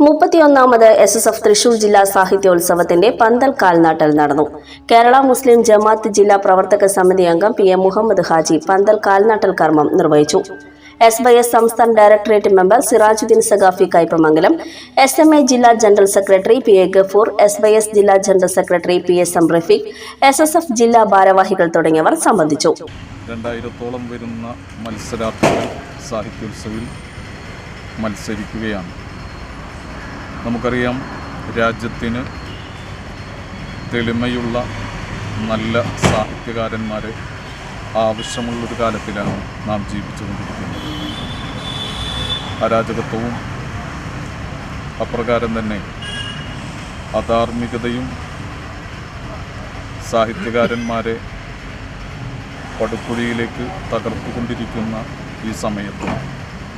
മുപ്പത്തിയൊന്നാമത് S S F Thrissur ജില്ലാ സാഹിത്യോത്സവത്തിന്റെ പന്തൽ കാൽനാട്ടൽ നടന്നു. കേരള മുസ്ലിം ജമാഅത്ത് ജില്ലാ പ്രവർത്തക സമിതി അംഗം പി എം മുഹമ്മദ് ഹാജി പന്തൽ കാൽനാട്ടൽ കർമ്മം നിർവഹിച്ചു. എസ് വൈ എസ് സംസ്ഥാന directorate member Sirajuddin Saqafi Kaipamangalam S M A ജില്ലാ general secretary P A Gafoor S Y S ജില്ലാ general secretary P S M Rafeeq S S F ജില്ലാ ഭാരവാഹികൾ തുടങ്ങിയവർ സംബന്ധിച്ചു. രണ്ടായിരത്തോളം വരുന്ന മത്സരാർത്ഥികൾ സാഹിത്യോത്സവിൽ മത്സരിക്കുകയാണ്. നമുക്കറിയാം രാജ്യത്തിന് തെളിമയുള്ള നല്ല സാഹിത്യകാരന്മാരെ ആവശ്യമുള്ളൊരു കാലത്തിലാണ് നാം ജീവിച്ചുകൊണ്ടിരിക്കുന്നത്. അരാജകത്വവും അപ്രകാരം തന്നെ അധാർമികതയും സാഹിത്യകാരന്മാരെ പടുക്കുഴിയിലേക്ക് തകർത്തുകൊണ്ടിരിക്കുന്ന ഈ സമയത്ത്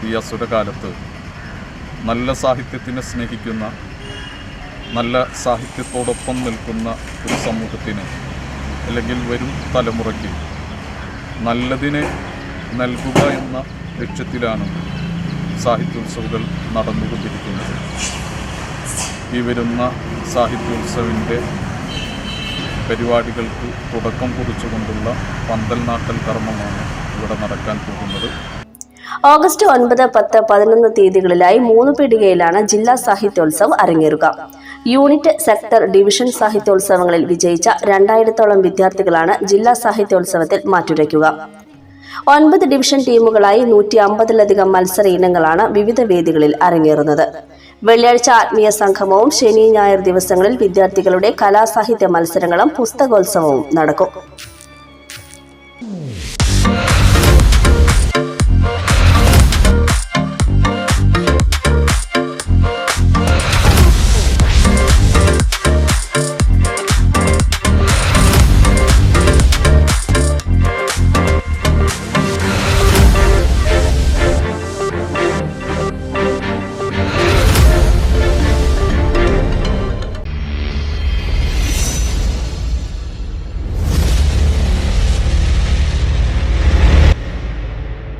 ഈ അസുരകാലത്ത് നല്ല സാഹിത്യത്തിനെ സ്നേഹിക്കുന്ന നല്ല സാഹിത്യത്തോടൊപ്പം നിൽക്കുന്ന ഒരു സമൂഹത്തിന് അല്ലെങ്കിൽ വരും തലമുറയ്ക്ക് നല്ലതിനെ നൽകുക എന്ന ലക്ഷ്യത്തിലാണ് സാഹിത്യോത്സവങ്ങൾ നടന്നുകൊണ്ടിരിക്കുന്നത്. ഈ വരുന്ന സാഹിത്യോത്സവിന്റെ പരിപാടികൾക്ക് തുടക്കം കുറിച്ചുകൊണ്ടുള്ള പന്തൽ നാട്ടൽ കർമ്മമാണ് ഇവിടെ നടക്കാൻ പോകുന്നത്. ഓഗസ്റ്റ് ഒൻപത് പത്ത് പതിനൊന്ന് തീയതികളിലായി മൂന്ന് പീടികയിലാണ് ജില്ലാ സാഹിത്യോത്സവം അരങ്ങേറുക. യൂണിറ്റ് സെക്ടർ ഡിവിഷൻ സാഹിത്യോത്സവങ്ങളിൽ വിജയിച്ച രണ്ടായിരത്തോളം വിദ്യാർത്ഥികളാണ് ജില്ലാ സാഹിത്യോത്സവത്തിൽ മാറ്റുരയ്ക്കുക. ഒൻപത് ഡിവിഷൻ ടീമുകളായി നൂറ്റി അമ്പതിലധികം മത്സര ഇനങ്ങളാണ് വിവിധ വേദികളിൽ അരങ്ങേറുന്നത്. വെള്ളിയാഴ്ച ആത്മീയ സംഗമവും ശനി ഞായർ ദിവസങ്ങളിൽ വിദ്യാർത്ഥികളുടെ കലാസാഹിത്യ മത്സരങ്ങളും പുസ്തകോത്സവവും നടക്കും.